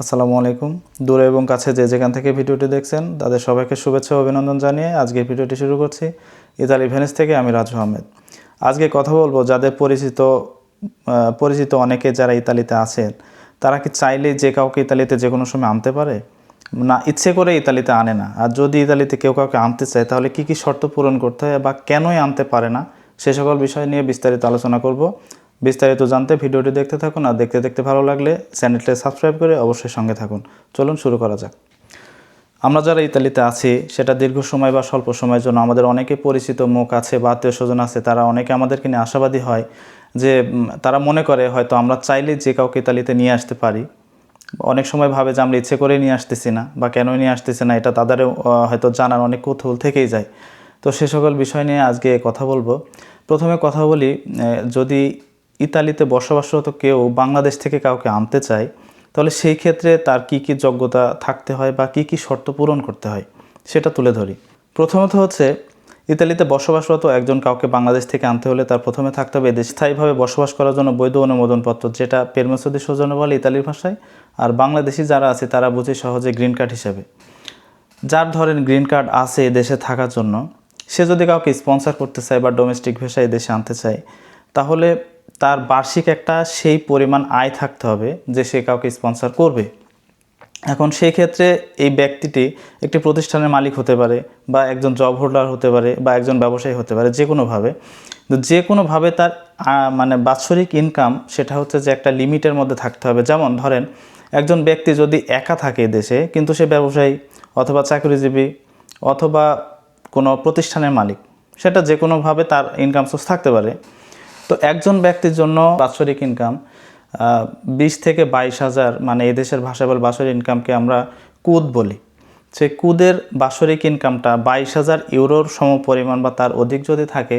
আসসালামু আলাইকুম। দূরে এবং কাছে যে যেখান থেকে ভিডিওটি দেখছেন, তাদের সবাইকে শুভেচ্ছা অভিনন্দন জানিয়ে আজকে ভিডিওটি শুরু করছি ইতালি ভেনিস থেকে আমি রাজু আহমেদ। আজকে কথা বলব যাদের পরিচিত পরিচিত অনেকে যারা ইতালিতে আছেন, তারা কি চাইলে যে কাউকে ইতালিতে যে কোনো সময় আনতে পারে? না, ইচ্ছে করে ইতালিতে আনে না। আর যদি ইতালিতে কেউ কাউকে আনতে চায়, তাহলে কি কি শর্ত পূরণ করতে হয় বা কেনই আনতে পারে না? সে সকল বিষয় নিয়ে বিস্তারিত আলোচনা করব। বিস্তারিত জানতে ভিডিওটি দেখতে থাকুন আর দেখতে দেখতে ভালো লাগলে চ্যানেলটি সাবস্ক্রাইব করে অবশ্যই সঙ্গে থাকুন। চলুন শুরু করা যাক। আমরা যারা ইতালিতে আছি সেটা দীর্ঘ সময় বা স্বল্প সময়ের জন্য আমাদের অনেকে পরিচিত মুখ আছে বা আত্মীয় স্বজন আছে তারা অনেকে আমাদেরকে নিয়ে আশাবাদী হয় যে তারা মনে করে হয়তো আমরা চাইলে যে কাউকে ইতালিতে নিয়ে আসতে পারি। অনেক সময় ভাবে যে আমরা ইচ্ছে করে নিয়ে আসতেছি না বা কেন নিয়ে আসতেছি না এটা তাদেরও আহ, হয়তো জানার অনেক কৌতূহল থেকেই যায়। তো সে সকল বিষয় নিয়ে আজকে কথা বলব। প্রথমে কথা বলি যদি ইতালিতে বসবাসরত কেউ বাংলাদেশ থেকে কাউকে আনতে চায়, তাহলে সেই ক্ষেত্রে তার কি কি যোগ্যতা থাকতে হয় বা কি কি শর্ত পূরণ করতে হয়, সেটা তুলে ধরি। প্রথমত হচ্ছে, ইতালিতে বসবাসরত একজন কাউকে বাংলাদেশ থেকে আনতে হলে তার প্রথমে থাকতে হবে এদেশে স্থায়ীভাবে বসবাস করার জন্য বৈধ অনুমোদনপত্র, যেটা পেরমেসদি সৌজন্য বলে ইতালির ভাষায়, আর বাংলাদেশি যারা আছে তারা বুঝে সহজে গ্রিন কার্ড হিসাবে। যার ধরেন গ্রিন কার্ড আছে দেশে থাকার জন্য, সে যদি কাউকে স্পন্সর করতে চায় বা ডোমেস্টিক ভিসায় দেশে আনতে চায়, তাহলে তার বার্ষিক একটা সেই পরিমাণ আয় থাকতে হবে যে সে কাউকে স্পন্সর করবে। এখন সেই ক্ষেত্রে এই ব্যক্তিটি একটি প্রতিষ্ঠানের মালিক হতে পারে বা একজন জব হোল্ডার হতে পারে বা একজন ব্যবসায়ী হতে পারে যে কোনোভাবে তো যে কোনোভাবে তার মানে বাৎসরিক ইনকাম সেটা হচ্ছে যে একটা লিমিটের মধ্যে থাকতে হবে। যেমন ধরেন, একজন ব্যক্তি যদি একা থাকে দেশে, কিন্তু সে ব্যবসায়ী অথবা চাকরিজীবী অথবা কোনো প্রতিষ্ঠানের মালিক, সেটা যে কোনোভাবে তার ইনকাম সোর্স থাকতে পারে। তো একজন ব্যক্তির জন্য বাৎসরিক ইনকাম বিশ থেকে বাইশ হাজার মানে এদেশের ভাষায় বল বাৎসরিক ইনকামকে আমরা কুদ বলি। সেই কুদের বাৎসরিক ইনকামটা বাইশ হাজার ইউরোর সম পরিমাণ বা তার অধিক যদি থাকে,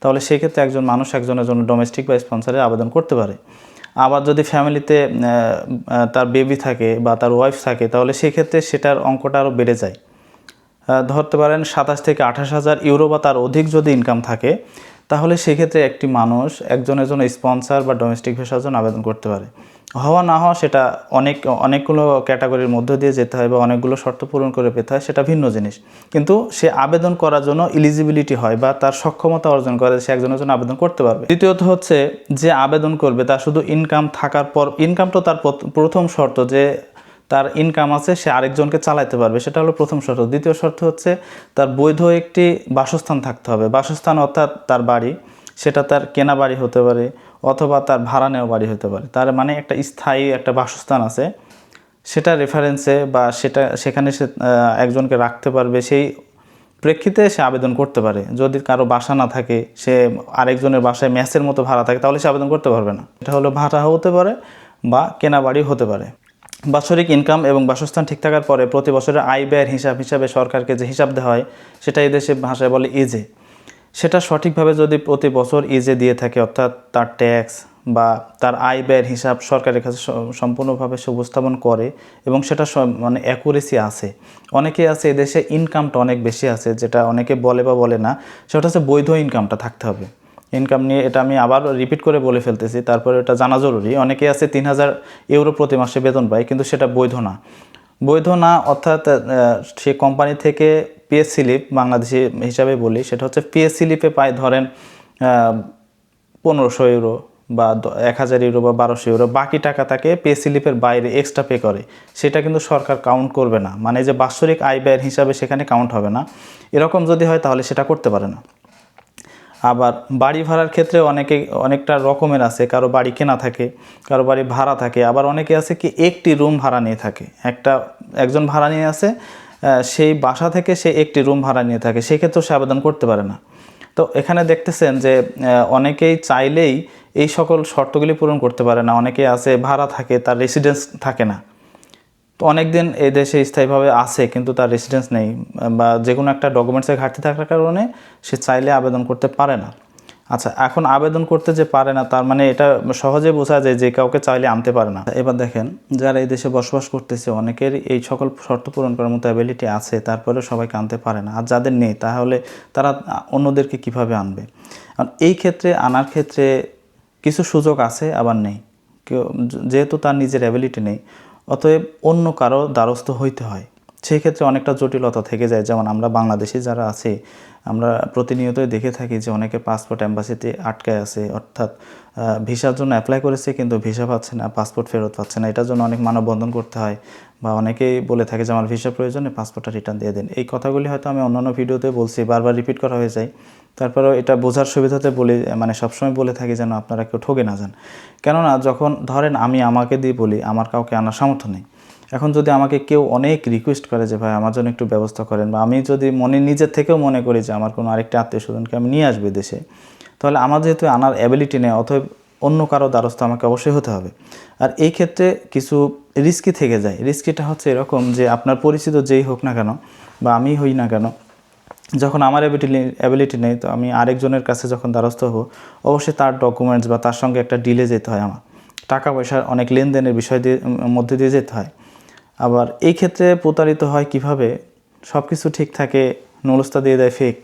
তাহলে সেক্ষেত্রে একজন মানুষ একজনের জন্য ডোমেস্টিক বা স্পন্সারে আবেদন করতে পারে। আবার যদি ফ্যামিলিতে তার বেবি থাকে বা তার ওয়াইফ থাকে, তাহলে সেক্ষেত্রে সেটার অঙ্কটা আরও বেড়ে যায়। ধরতে পারেন সাতাশ থেকে আঠাশ হাজার ইউরো বা তার অধিক যদি ইনকাম থাকে তাহলে সেক্ষেত্রে একটি মানুষ একজনের জন্য স্পন্সর বা ডোমেস্টিক ভিসার জন্য আবেদন করতে পারে। হওয়া না হওয়া সেটা অনেক, অনেকগুলো ক্যাটাগরির মধ্য দিয়ে যেতে হয় বা অনেকগুলো শর্ত পূরণ করে পেতে হয়, সেটা ভিন্ন জিনিস। কিন্তু সে আবেদন করার জন্য ইলিজিবিলিটি হয় বা তার সক্ষমতা অর্জন করে সে একজনের জন্য আবেদন করতে পারবে। দ্বিতীয়ত হচ্ছে যে আবেদন করবে তার শুধু ইনকাম থাকার পর ইনকামটা তার প্রথম শর্ত যে তার ইনকাম আছে, সে আরেকজনকে চালাতে পারবে। সেটা হলো প্রথম শর্ত। দ্বিতীয় শর্ত হচ্ছে তার বৈধ একটি বাসস্থান থাকতে হবে। বাসস্থান অর্থাৎ তার বাড়ি, সেটা তার কেনা বাড়ি হতে পারে অথবা তার ভাড়া নেওয়া বাড়ি হতে পারে। তার মানে একটা স্থায়ী একটা বাসস্থান আছে। সেটা রেফারেন্সে বা সেটা, সেখানে সে একজনকে রাখতে পারবে। সেই প্রেক্ষিতে সে আবেদন করতে পারে। যদি কারও বাসা না থাকে, সে আরেকজনের বাসায় ম্যাচের মতো ভাড়া থাকে, তাহলে সে আবেদন করতে পারবে না। এটা হলো ভাড়া হতে পারে বা কেনা বাড়ি হতে পারে। বাৎসরিক ইনকাম এবং বাসস্থান ঠিক থাকার পরে প্রতি বছরের আয় ব্যয়ের হিসাব হিসাবে সরকারকে যে হিসাব দেওয়া হয়, সেটা এই দেশে ভাষায় বলে ইজে সেটা সঠিকভাবে যদি প্রতি বছর ইজে দিয়ে থাকে, অর্থাৎ তার ট্যাক্স বা তার আয় ব্যয়ের হিসাব সরকারের কাছে সম্পূর্ণভাবে সে উপস্থাপন করে এবং সেটা মানে অ্যাকুরেসি আছে। অনেকে আছে এদেশে ইনকামটা অনেক বেশি আছে, যেটা অনেকে বলে বা বলে না, সেটা হচ্ছে বৈধ ইনকামটা থাকতে হবে। ইনকাম নিয়ে এটা আমি আবার রিপিট করে বলে ফেলতেছি। তারপরে এটা জানা জরুরি। অনেকে আছে তিন হাজার ইউরো প্রতি মাসে বেতন পায়, কিন্তু সেটা বৈধ না। বৈধ না অর্থাৎ সে কোম্পানি থেকে পিএস স্লিপ বাংলাদেশি হিসাবে বলি, সেটা হচ্ছে পিএস স্লিপে পায় ধরেন পনেরোশো ইউরো বা এক হাজার ইউরো বা বারোশো ইউরো বাকি টাকা তাকে পে স্লিপের বাইরে এক্সট্রা পে করে। সেটা কিন্তু সরকার কাউন্ট করবে না। মানে যে বাৎসরিক আয় ব্যয়ের হিসাবে সেখানে কাউন্ট হবে না। এরকম যদি হয় তাহলে সেটা করতে পারে না। আবার বাড়ি ভাড়ার ক্ষেত্রে অনেকে, অনেকটা রকমের আছে, কারও বাড়ি কেনা থাকে, কারও বাড়ি ভাড়া থাকে, আবার অনেকে আছে কি একটি রুম ভাড়া নিয়ে থাকে। একটা, একজন ভাড়া নিয়ে আছে সেই বাসা থেকে সে একটি রুম ভাড়া নিয়ে থাকে, সেক্ষেত্রেও সে আবেদন করতে পারে না। তো এখানে দেখতেছেন যে অনেকেই চাইলেই এই সকল শর্তগুলি পূরণ করতে পারে না, অনেকে আছে ভাড়া থাকে, তার রেসিডেন্স থাকে না। তো অনেক দিন এই দেশে স্থায়ীভাবে আছে, কিন্তু তার রেসিডেন্স নেই, বা যে কোনো একটা ডকুমেন্টসের ঘাটতি থাকার কারণে সে চাইলে আবেদন করতে পারে না। আচ্ছা এখন আবেদন করতে যে পারে না, তার মানে এটা সহজে বোঝা যায় যে কাউকে চাইলে আনতে পারে না। এবার দেখেন, যারা এই দেশে বসবাস করতেছে, অনেকের এই সকল শর্ত পূরণ করার মতো অ্যাবিলিটি আছে তারপরে সবাইকে আনতে পারে না। আর যাদের নেই, তাহলে তারা অন্যদেরকে কীভাবে আনবে? এই ক্ষেত্রে, আনার ক্ষেত্রে কিছু সুযোগ আছে, আবার নেই। কেউ, যেহেতু তার নিজের অ্যাবিলিটি নেই অতএব অন্য কারও দ্বারস্থ হইতে হয়। সেই ক্ষেত্রে অনেকটা জটিলতা থেকে যায়। যেমন আমরা বাংলাদেশি যারা আছি, আমরা প্রতিনিয়তই দেখে থাকি যে অনেকে পাসপোর্ট অ্যাম্বাসিতে আটকায় আছে। অর্থাৎ ভিসার জন্য অ্যাপ্লাই করেছে কিন্তু ভিসা পাচ্ছে না, পাসপোর্ট ফেরত পাচ্ছে না। এটার জন্য অনেক মানববন্ধন করতে হয় বা অনেকেই বলে থাকে যে আমার ভিসা প্রয়োজনে পাসপোর্টটা রিটার্ন দিয়ে দিন। এই কথাগুলি হয়তো আমি অন্যান্য ভিডিওতে বলছি, বারবার রিপিট করা হয়ে যায়। তারপরেও এটা বোঝার সুবিধাতে বলি মানে সবসময় বলে থাকি যেন আপনারা কেউ ঠকে না যান। কেননা যখন ধরেন আমি আমাকে দিয়ে বলি, আমার কাউকে আনার সামর্থ্য নেই। এখন যদি আমাকে কেউ অনেক রিকোয়েস্ট করে যে, ভাই, আমার জন্য একটু ব্যবস্থা করেন, বা আমি যদি মনে নিজের থেকেও মনে করি যে, আমার কোনো আরেকটা আত্মীয় স্বজনকে আমি নিয়ে আসবে দেশে, তাহলে আমার যেহেতু আনার অ্যাবিলিটি নেই অথবা অন্য কারও দ্বারস্থ আমাকে অবশ্যই হতে হবে। আর এই ক্ষেত্রে কিছু রিস্কি থেকে যায়। রিস্কিটা হচ্ছে এরকম যে, আপনার পরিচিত যেই হোক না কেন, বা আমি হই না কেন যখন আমার অ্যাবিলিটি অ্যাবিলিটি নেই, তো আমি আরেকজনের কাছে যখন দ্বারস্থ হব, অবশ্যই তার ডকুমেন্টস বা তার সঙ্গে একটা ডিলে যেতে হয় আমার। টাকা পয়সার অনেক লেনদেনের বিষয় দিয়ে মধ্যে দিয়ে যেতে হয়। আবার এই ক্ষেত্রে প্রতারিত হয় কীভাবে? সব কিছু ঠিক থাকে, নলস্তা দিয়ে দেয় ফেক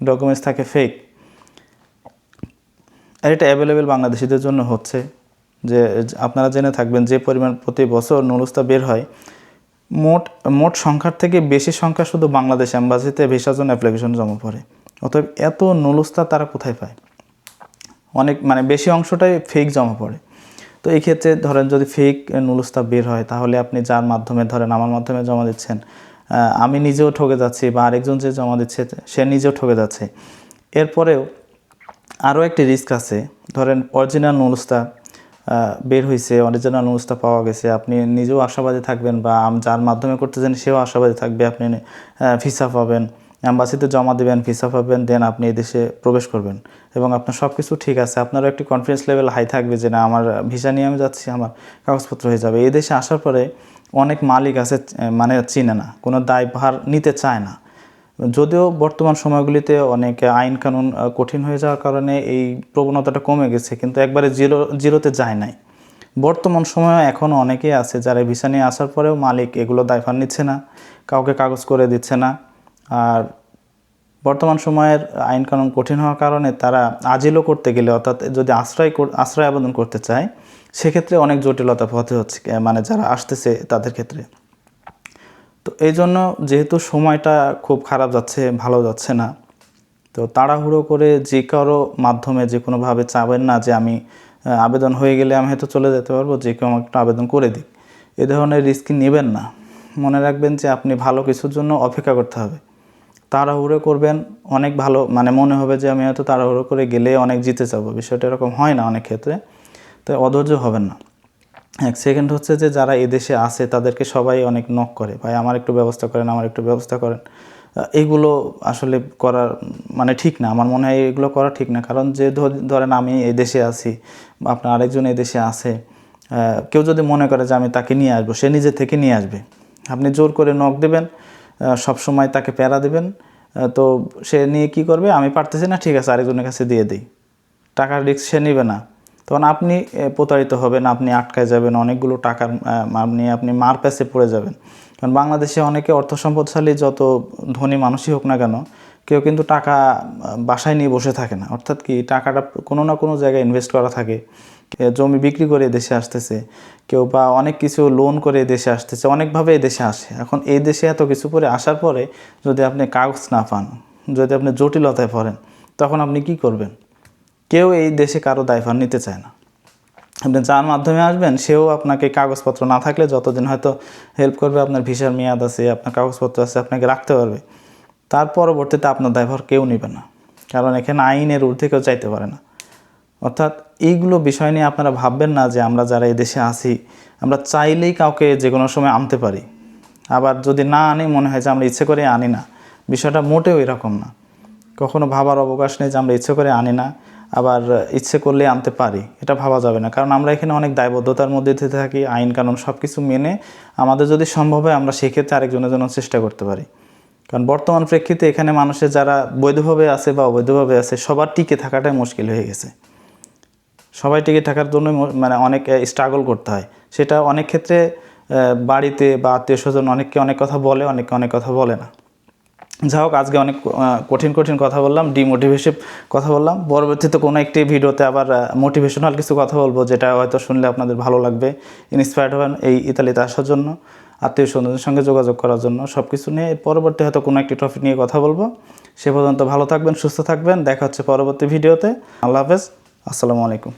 ডকুমেন্টস থাকে ফেক আর এটা অ্যাভেলেবেল বাংলাদেশিদের জন্য হচ্ছে যে, আপনারা জেনে থাকবেন যে পরিমাণ প্রতি বছর নলস্তা বের হয় মোট মোট সংখ্যার থেকে বেশি সংখ্যা শুধু বাংলাদেশ অ্যাম্বাসিতে ভিসার জন্য অ্যাপ্লিকেশন জমা পড়ে। অতএব এত নলস্তা তারা কোথায় পায়? অনেক মানে বেশি অংশটাই ফেক জমা পড়ে। তো এই ক্ষেত্রে ধরেন যদি ফেক নুলস্তা বের হয়, তাহলে আপনি যার মাধ্যমে, ধরেন আমার মাধ্যমে জমা দিচ্ছেন আমি নিজেও ঠকে যাচ্ছি বা আরেকজন যে জমা দিচ্ছে, সে নিজেও ঠকে যাচ্ছে। এরপরেও আরও একটি রিস্ক আছে। ধরেন অরিজিনাল নুলস্তা বের হয়েছে অরিজিনাল নুলসটা পাওয়া গেছে, আপনি নিজেও আশাবাদী থাকবেন বা যার মাধ্যমে করতেছেন সেও আশাবাদী থাকবে, আপনি ভিসা পাবেন অ্যাম্বাসিতে জমা দেবেন, ভিসা পাবেন, দেন আপনি এদেশে প্রবেশ করবেন। এবং আপনার সব কিছু ঠিক আছে, আপনারও একটি কনফিডেন্স লেভেল হাই থাকবে যে না, আমার ভিসা নিয়ে আমি যাচ্ছি, আমার কাগজপত্র হয়ে যাবে। এই দেশে আসার পরে অনেক মালিক আছে মানে চিনে না, কোনো দায়ভার নিতে চায় না। যদিও বর্তমান সময়গুলিতে অনেক আইন কানুন কঠিন হয়ে যাওয়ার কারণে এই প্রবণতাটা কমে গেছে, কিন্তু একবারে জিরো, জিরোতে যায় নাই। বর্তমান সময়ে এখনও অনেকেই আছে যারা ভিসা নিয়ে আসার পরেও মালিক এগুলো দায়ভার নিচ্ছে না, কাউকে কাগজ করে দিচ্ছে না। আর বর্তমান সময়ের আইন কানুন কঠিন হওয়ার কারণে তারা আজিলও করতে গেলে, অর্থাৎ যদি আশ্রয় আশ্রয় আবেদন করতে চায়, সেক্ষেত্রে অনেক জটিলতা হতে হচ্ছে মানে যারা আসতেছে তাদের ক্ষেত্রে। তো এই জন্য যেহেতু সময়টা খুব খারাপ যাচ্ছে, ভালো যাচ্ছে না, তো তাড়াহুড়ো করে যে কারও মাধ্যমে যে কোনোভাবে চাবেন না যে আমি আবেদন হয়ে গেলে আমি হয়তো চলে যেতে পারব, যে কেউ আমাকে আবেদন করে দিক, এ ধরনের রিস্ক নেবেন না। মনে রাখবেন যে আপনি ভালো কিছুর জন্য অপেক্ষা করতে হবে। তাড়াহুড়ো করবেন, অনেক ভালো মানে মনে হবে যে আমি হয়তো তাড়াহুড়ো করে গেলে অনেক জিতে যাব, বিষয়টা এরকম হয় না অনেক ক্ষেত্রে, তাই অধৈর্য হবেন না। এক সেকেন্ড হচ্ছে যে যারা এদেশে আসে তাদেরকে সবাই অনেক নক করে। ভাই, আমার একটু ব্যবস্থা করেন, আমার একটু ব্যবস্থা করেন। এইগুলো আসলে করার মানে ঠিক না। আমার মনে হয় এগুলো করা ঠিক না। কারণ যে ধরেন আমি এই দেশে আছি বা আপনার আরেকজন এই দেশে আছে কেউ যদি মনে করে যে আমি তাকে নিয়ে আসব, সে নিজে থেকে নিয়ে আসবে। আপনি জোর করে নখ দেবেন সব সময় তাকে প্যারা দেবেন তো সে নিয়ে কি করবে? আমি পারতেছি না, ঠিক আছে, আরেকজনের কাছে দিয়ে দিই। টাকার রিস্ক সে নেবে না। তখন আপনি প্রতারিত হবেন, আপনি আটকায় যাবেন, অনেকগুলো টাকার আপনি আপনি মার প্যাসে পড়ে যাবেন। কারণ বাংলাদেশে অনেকে অর্থ সম্পদশালী যত ধনী মানুষই হোক না কেন, কেউ কিন্তু টাকা বাসায় নিয়ে বসে থাকে না। অর্থাৎ কি, টাকাটা কোনো না কোনো জায়গায় ইনভেস্ট করা থাকে। জমি বিক্রি করে দেশে আসতেছে, কেউ বা অনেক কিছু লোন করে দেশে আসতেছে, অনেকভাবে দেশে আসে। এখন এই দেশে এত কিছু করে আসার পরে যদি আপনি কাগজ না পান, যদি আপনি জটিলতায় পড়েন, তখন আপনি কি করবেন? কেউ এই দেশে কারও দায়ভার নিতে চায় না। আপনি যার মাধ্যমে আসবেন, সেও আপনাকে কাগজপত্র না থাকলে যতদিন হয়তো হেল্প করবে, আপনার ভিসার মেয়াদ আছে, আপনার কাগজপত্র আছে, আপনাকে রাখতে পারবে। তার পরবর্তীতে আপনার দায়ভার কেউ নেবে না। কারণ এখানে আইনের ঊর্ধ্বে কেউ চাইতে পারে না। অর্থাৎ এইগুলো বিষয় নিয়ে আপনারা ভাববেন না যে আমরা যারা এই দেশে আসি আমরা চাইলেই কাউকে যে কোনো সময় আনতে পারি। আবার যদি না আনি, মনে হয় যে আমরা ইচ্ছে করে আনি না। বিষয়টা মোটেও এরকম না। কখনো ভাবার অবকাশ নেই যে আমরা ইচ্ছে করে আনি না। আবার ইচ্ছে করলে আনতে পারি। এটা ভাবা যাবে না। কারণ আমরা এখানে অনেক দায়বদ্ধতার মধ্যে থেকে থাকি, আইন কানুন সব কিছু মেনে আমাদের যদি সম্ভব হয় আমরা সেক্ষেত্রে আরেকজনের জন্য চেষ্টা করতে পারি। কারণ বর্তমান প্রেক্ষিতে এখানে মানুষের যারা বৈধভাবে আছে বা অবৈধভাবে আছে, সবার টিকে থাকাটাই মুশকিল হয়ে গেছে। সবাই টিকে থাকার জন্য মানে অনেক স্ট্রাগল করতে হয়। সেটা অনেক ক্ষেত্রে বাড়িতে বা আত্মীয় স্বজন অনেককে অনেক কথা বলে, অনেককে অনেক কথা বলে না। যা হোক, আজকে অনেক কঠিন কঠিন কথা বললাম ডিমোটিভেশন কথা বললাম। পরবর্তীতে কোনো একটি ভিডিওতে আবার মোটিভেশনাল কিছু কথা বলব, যেটা হয়তো শুনলে আপনাদের ভালো লাগবে। ইন্সপায়ার্ড হবেন এই ইতালিতে আসার জন্য, আত্মীয় স্বজনদের সঙ্গে যোগাযোগ করার জন্য সব কিছু নিয়ে পরবর্তী হয়তো কোনো একটি টপিক নিয়ে কথা বলব। সে পর্যন্ত ভালো থাকবেন, সুস্থ থাকবেন, দেখা হচ্ছে পরবর্তী ভিডিওতে। আল্লাহ হাফেজ, আসসালামু আলাইকুম।